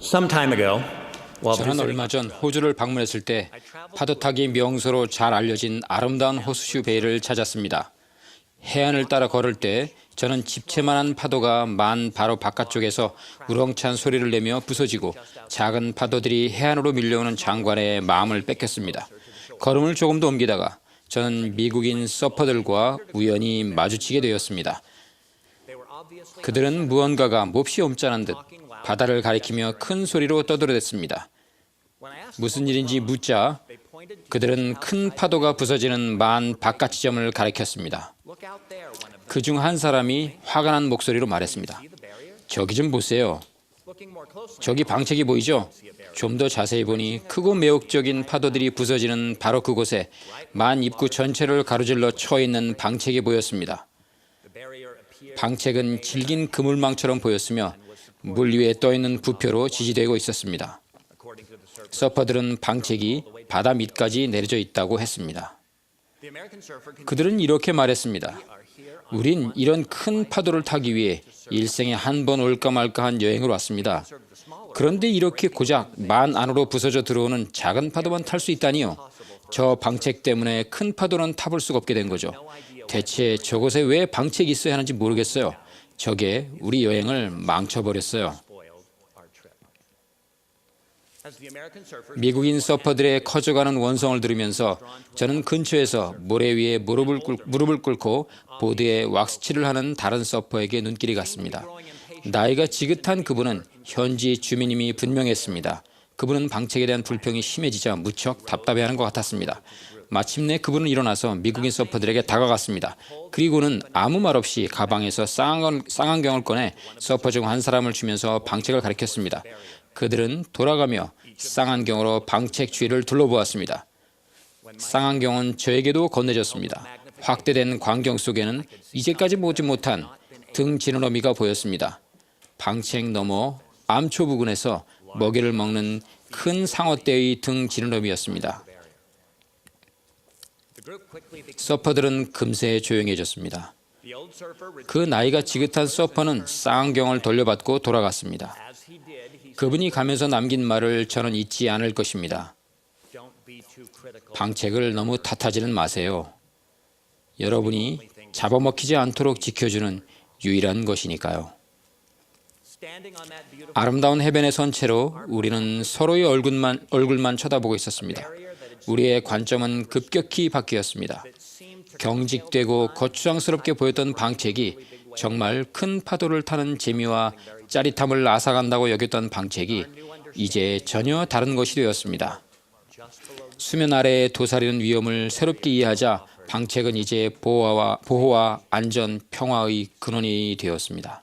Some time ago, while 저는 얼마 전 호주를 방문했을 때 파도 타기 명소로 잘 알려진 아름다운 호수슈 베이를 찾았습니다. 해안을 따라 걸을 때 저는 집채만한 파도가 만 바로 바깥쪽에서 우렁찬 소리를 내며 부서지고 작은 파도들이 해안으로 밀려오는 장관의 마음을 뺏겼습니다. 걸음을 조금 더 옮기다가 저는 미국인 서퍼들과 우연히 마주치게 되었습니다. 그들은 무언가가 몹시 옴짠한 듯 바다를 가리키며 큰 소리로 떠들어댔습니다. 무슨 일인지 묻자 그들은 큰 파도가 부서지는 만 바깥 지점을 가리켰습니다. 그 중 한 사람이 화가 난 목소리로 말했습니다. 저기 좀 보세요. 저기 방책이 보이죠? 좀 더 자세히 보니 크고 매혹적인 파도들이 부서지는 바로 그곳에 만 입구 전체를 가로질러 처해 있는 방책이 보였습니다. 방책은 질긴 그물망처럼 보였으며 물 위에 떠 있는 부표로 지지되고 있었습니다. 서퍼들은 방책이 바다 밑까지 내려져 있다고 했습니다. 그들은 이렇게 말했습니다. 우린 이런 큰 파도를 타기 위해 일생에 한 번 올까 말까 한 여행을 왔습니다. 그런데 이렇게 고작 만 안으로 부서져 들어오는 작은 파도만 탈 수 있다니요. 저 방책 때문에 큰 파도는 타볼 수가 없게 된 거죠. 대체 저곳에 왜 방책이 있어야 하는지 모르겠어요. 저게 우리 여행을 망쳐버렸어요. 미국인 서퍼들의 커져가는 원성을 들으면서 저는 근처에서 모래 위에 무릎을, 꿇, 무릎을 꿇고 보드에 왁스칠을 하는 다른 서퍼에게 눈길이 갔습니다. 나이가 지긋한 그분은 현지 주민임이 분명했습니다. 그분은 방책에 대한 불평이 심해지자 무척 답답해하는 것 같았습니다. 마침내 그분은 일어나서 미국인 서퍼들에게 다가갔습니다. 그리고는 아무 말 없이 가방에서 쌍안, 쌍안경을 꺼내 서퍼 중 한 사람을 주면서 방책을 가리켰습니다. 그들은 돌아가며 쌍안경으로 방책 주위를 둘러보았습니다. 쌍안경은 저에게도 건네졌습니다. 확대된 광경 속에는 이제까지 보지 못한 등 지느러미가 보였습니다. 방책 너머 암초 부근에서 먹이를 먹는 큰 상어떼의 등 지느러미였습니다. 서퍼들은 금세 조용해졌습니다. 그 나이가 지긋한 서퍼는 쌍안경을 돌려받고 돌아갔습니다. 그분이 가면서 남긴 말을 저는 잊지 않을 것입니다. 방책을 너무 탓하지는 마세요. 여러분이 잡아먹히지 않도록 지켜주는 유일한 것이니까요. 아름다운 해변에 선 채로 우리는 서로의 얼굴만, 얼굴만 쳐다보고 있었습니다. 우리의 관점은 급격히 바뀌었습니다. 경직되고 거추장스럽게 보였던 방책이 정말 큰 파도를 타는 재미와 짜릿함을 앗아간다고 여겼던 방책이 이제 전혀 다른 것이 되었습니다. 수면 아래에 도사리는 위험을 새롭게 이해하자 방책은 이제 보호와, 보호와 안전, 평화의 근원이 되었습니다.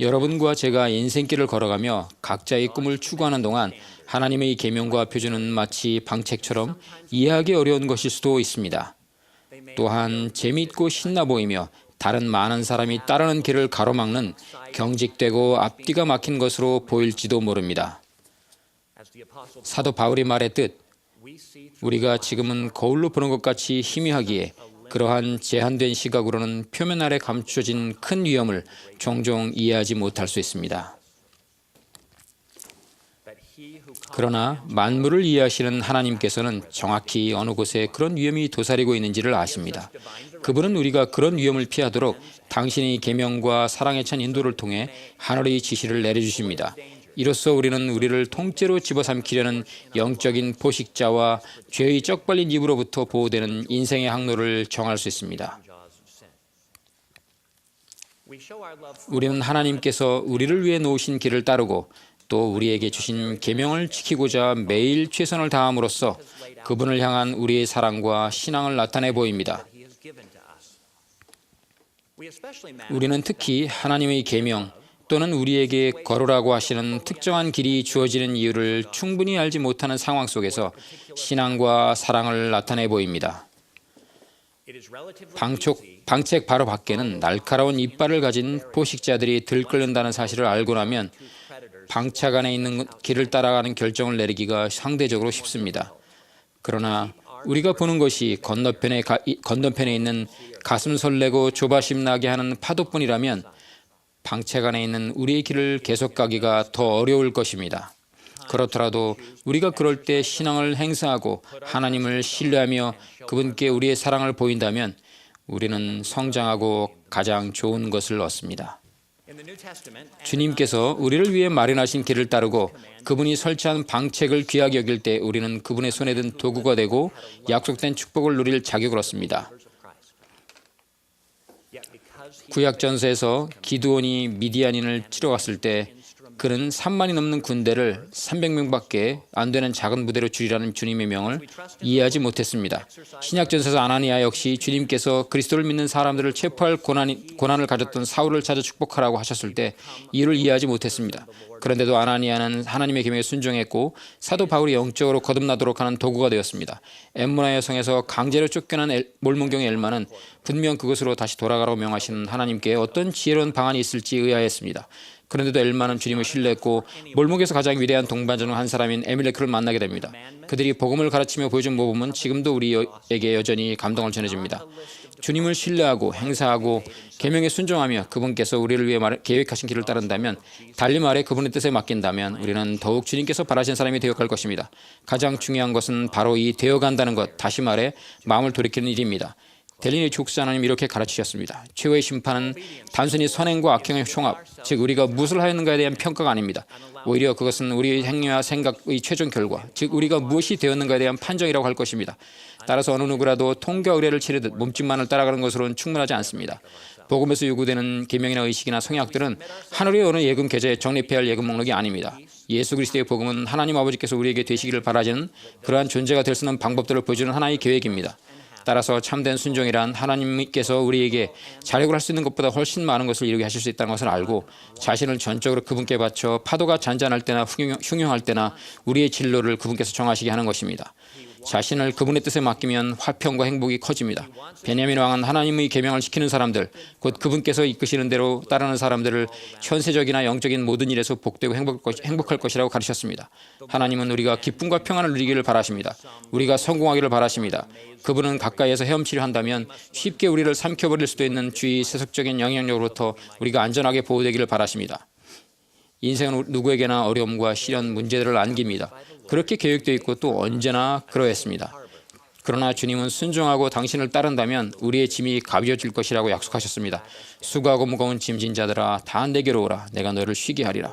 여러분과 제가 인생길을 걸어가며 각자의 꿈을 추구하는 동안 하나님의 계명과 표준은 마치 방책처럼 이해하기 어려운 것일 수도 있습니다. 또한 재미있고 신나 보이며 다른 많은 사람이 따르는 길을 가로막는 경직되고 앞뒤가 막힌 것으로 보일지도 모릅니다. 사도 바울이 말했듯 우리가 지금은 거울로 보는 것 같이 희미하기에 그러한 제한된 시각으로는 표면 아래 감춰진 큰 위험을 종종 이해하지 못할 수 있습니다. 그러나 만물을 이해하시는 하나님께서는 정확히 어느 곳에 그런 위험이 도사리고 있는지를 아십니다. 그분은 우리가 그런 위험을 피하도록 당신의 계명과 사랑에 찬 인도를 통해 하늘의 지시를 내려주십니다. 이로써 우리는 우리를 통째로 집어삼키려는 영적인 포식자와 죄의 쩍 벌린 입으로부터 보호되는 인생의 항로를 정할 수 있습니다. 우리는 하나님께서 우리를 위해 놓으신 길을 따르고 또 우리에게 주신 계명을 지키고자 매일 최선을 다함으로써 그분을 향한 우리의 사랑과 신앙을 나타내 보입니다. 우리는 특히 하나님의 계명 또는 우리에게 걸으라고 하시는 특정한 길이 주어지는 이유를 충분히 알지 못하는 상황 속에서 신앙과 사랑을 나타내 보입니다. 방촉, 방책 바로 밖에는 날카로운 이빨을 가진 포식자들이 들끓는다는 사실을 알고 나면 방착 안에 있는 길을 따라가는 결정을 내리기가 상대적으로 쉽습니다. 그러나 우리가 보는 것이 건너편에, 가, 건너편에 있는 가슴 설레고 조바심 나게 하는 파도뿐이라면 방책 안에 있는 우리의 길을 계속 가기가 더 어려울 것입니다. 그렇더라도 우리가 그럴 때 신앙을 행사하고 하나님을 신뢰하며 그분께 우리의 사랑을 보인다면 우리는 성장하고 가장 좋은 것을 얻습니다. 주님께서 우리를 위해 마련하신 길을 따르고 그분이 설치한 방책을 귀하게 여길 때 우리는 그분의 손에 든 도구가 되고 약속된 축복을 누릴 자격을 얻습니다. 구약 전서에서 기드온이 미디안인을 치러 갔을 때 그는 3만이 넘는 군대를 300명밖에 안 되는 작은 부대로 줄이라는 주님의 명을 이해하지 못했습니다. 신약 전서에서 아나니아 역시 주님께서 그리스도를 믿는 사람들을 체포할 고난이, 고난을 가졌던 사울을 찾아 축복하라고 하셨을 때 이유를 이해하지 못했습니다. 그런데도 아나니아는 하나님의 계명에 순종했고 사도 바울이 영적으로 거듭나도록 하는 도구가 되었습니다. 엠모나의 성에서 강제로 쫓겨난 엘, 몰몬경의 엘마는 분명 그것으로 다시 돌아가라고 명하시는 하나님께 어떤 지혜로운 방안이 있을지 의아했습니다. 그런데도 엘마는 주님을 신뢰했고 몰목에서 가장 위대한 동반자 중 한 사람인 에밀레크를 만나게 됩니다. 그들이 복음을 가르치며 보여준 모범은 지금도 우리에게 여전히 감동을 전해줍니다. 주님을 신뢰하고 행사하고 계명에 순종하며 그분께서 우리를 위해 말, 계획하신 길을 따른다면 달리 말해 그분의 뜻에 맡긴다면 우리는 더욱 주님께서 바라신 사람이 되어갈 것입니다. 가장 중요한 것은 바로 이 되어간다는 것 다시 말해 마음을 돌이키는 일입니다. 델리니 족스 하나님 이렇게 가르치셨습니다. 최후의 심판은 단순히 선행과 악행의 총합, 즉 우리가 무엇을 하였는가에 대한 평가가 아닙니다. 오히려 그것은 우리의 행위와 생각의 최종 결과, 즉 우리가 무엇이 되었는가에 대한 판정이라고 할 것입니다. 따라서 어느 누구라도 통과 의례를 치르듯 몸짓만을 따라가는 것으로는 충분하지 않습니다. 복음에서 요구되는 계명이나 의식이나 성약들은 하늘의 어느 예금 계좌에 적립해야 할 예금 목록이 아닙니다. 예수 그리스도의 복음은 하나님 아버지께서 우리에게 되시기를 바라지는 그러한 존재가 될 수 있는 방법들을 보여주는 하나의 계획입니다. 따라서 참된 순종이란 하나님께서 우리에게 자력을 할수 있는 것보다 훨씬 많은 것을 이루게 하실 수 있다는 것을 알고 자신을 전적으로 그분께 바쳐 파도가 잔잔할 때나 흉용, 흉용할 때나 우리의 진로를 그분께서 정하시게 하는 것입니다. 자신을 그분의 뜻에 맡기면 화평과 행복이 커집니다. 베냐민 왕은 하나님의 계명을 지키는 사람들, 곧 그분께서 이끄시는 대로 따르는 사람들을 현세적이나 영적인 모든 일에서 복되고 행복할 것이라고 가르쳤습니다. 하나님은 우리가 기쁨과 평안을 누리기를 바라십니다. 우리가 성공하기를 바라십니다. 그분은 가까이에서 헤엄치려 한다면 쉽게 우리를 삼켜버릴 수도 있는 주의 세속적인 영향력으로부터 우리가 안전하게 보호되기를 바라십니다. 인생은 누구에게나 어려움과 시련, 문제들을 안깁니다. 그렇게 계획되어 있고 또 언제나 그러했습니다. 그러나 주님은 순종하고 당신을 따른다면 우리의 짐이 가벼워질 것이라고 약속하셨습니다. 수고하고 무거운 짐진 자들아 다 내게로 오라 내가 너를 쉬게 하리라.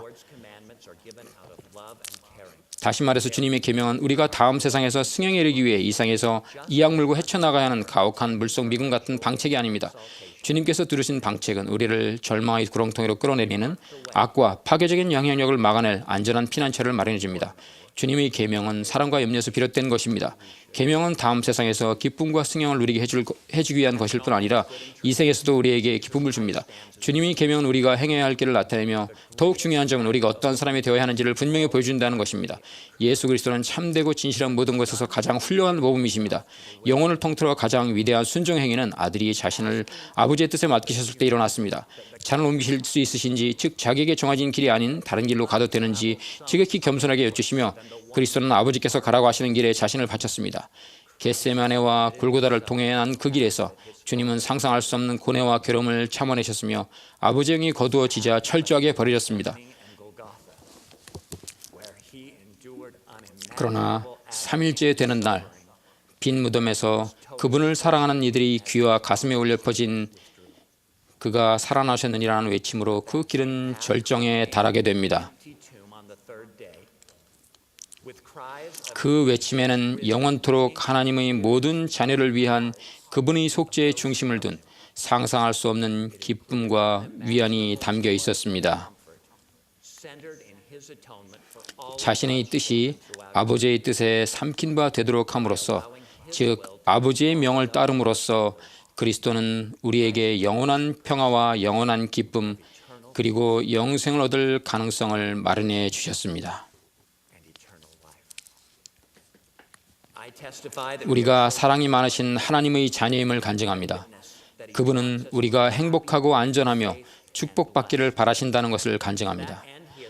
다시 말해서 주님의 계명은 우리가 다음 세상에서 승행에 이르기 위해 이 상에서 이악 물고 헤쳐나가야 하는 가혹한 물속 미군 같은 방책이 아닙니다. 주님께서 두르신 방책은 우리를 절망의 구렁텅이로 끌어내리는 악과 파괴적인 영향력을 막아낼 안전한 피난처를 마련해 줍니다. 주님의 계명은 사랑과 염려에서 비롯된 것입니다. 계명은 다음 세상에서 기쁨과 승용을 누리게 해줄, 해주기 위한 것일 뿐 아니라 이 생에서도 우리에게 기쁨을 줍니다. 주님의 계명은 우리가 행해야 할 길을 나타내며 더욱 중요한 점은 우리가 어떠한 사람이 되어야 하는지를 분명히 보여준다는 것입니다. 예수 그리스도는 참되고 진실한 모든 것에서 가장 훌륭한 모범이십니다. 영혼을 통틀어 가장 위대한 순종 행위는 아들이 자신을 아버지의 뜻에 맡기셨을 때 일어났습니다. 잔을 옮기실 수 있으신지 즉 자기에게 정해진 길이 아닌 다른 길로 가도 되는지 지극히 겸손하게 여쭈시며 그리스도는 아버지께서 가라고 하시는 길에 자신을 바쳤습니다. 겟세마네와 골고다를 통해 난그 길에서 주님은 상상할 수 없는 고뇌와 괴로움을 참아내셨으며 아버지의 영이 거두어지자 철저하게 버리셨습니다. 그러나 3일째 되는 날 빈 무덤에서 그분을 사랑하는 이들이 귀와 가슴에 울려 퍼진 그가 살아나셨느니라는 외침으로 그 길은 절정에 달하게 됩니다. 그 외침에는 영원토록 하나님의 모든 자녀를 위한 그분의 속죄의 중심을 둔 상상할 수 없는 기쁨과 위안이 담겨 있었습니다. 자신의 뜻이 아버지의 뜻에 삼킨 바 되도록 함으로써 즉 아버지의 명을 따름으로써 그리스도는 우리에게 영원한 평화와 영원한 기쁨 그리고 영생을 얻을 가능성을 마련해 주셨습니다. 우리가 사랑이 많으신 하나님의 자녀임을 간증합니다. 그분은 우리가 행복하고 안전하며 축복받기를 바라신다는 것을 간증합니다.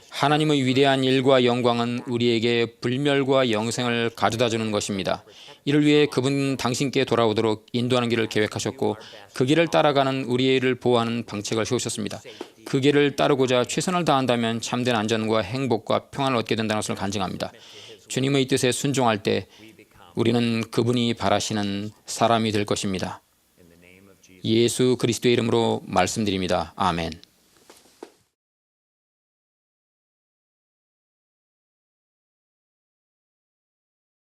하나님의 위대한 일과 영광은 우리에게 불멸과 영생을 가져다 주는 것입니다. 이를 위해 그분 당신께 돌아오도록 인도하는 길을 계획하셨고 그 길을 따라가는 우리를 보호하는 방책을 세우셨습니다. 그 길을 따르고자 최선을 다한다면 참된 안전과 행복과 평안을 얻게 된다는 것을 간증합니다. 주님의 뜻에 순종할 때 우리는 그분이 바라시는 사람이 될 것입니다. 예수 그리스도의 이름으로 말씀드립니다. 아멘.